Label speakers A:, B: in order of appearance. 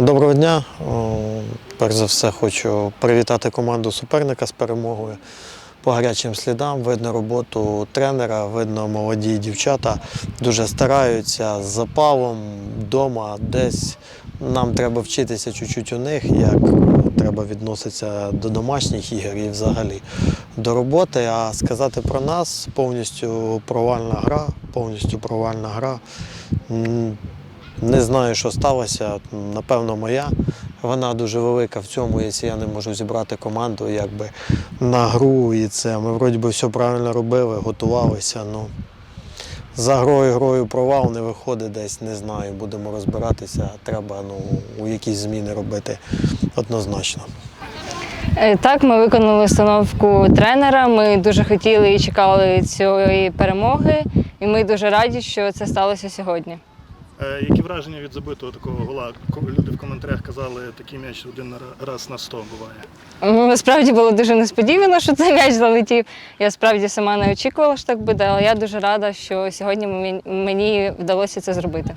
A: Доброго дня. Перш за все хочу привітати команду суперника з перемогою. По гарячим слідам видно роботу тренера, видно молоді дівчата дуже стараються з запалом вдома десь. Нам треба вчитися чуть-чуть у них, як треба відноситися до домашніх ігор і взагалі до роботи. А сказати про нас повністю провальна гра, повністю провальна гра. Не знаю, що сталося. Напевно, моя. Вона дуже велика в цьому, якщо я не можу зібрати команду якби, на гру і це. Ми вроді би все правильно робили, готувалися. Ну, за грою грою провал не виходить десь, не знаю. Будемо розбиратися. Треба ну, у якісь зміни робити однозначно.
B: Е, Так, ми виконали установку тренера. Ми дуже хотіли і чекали цієї перемоги, і ми дуже раді, що це сталося сьогодні.
C: Е, Які враження від забитого такого гола? Люди в коментарях казали, такий м'яч один раз на сто буває.
B: Ну, Насправді було дуже несподівано, що цей м'яч залетів. Я справді сама не очікувала, що так буде, але я дуже рада, що сьогодні мені вдалося це зробити.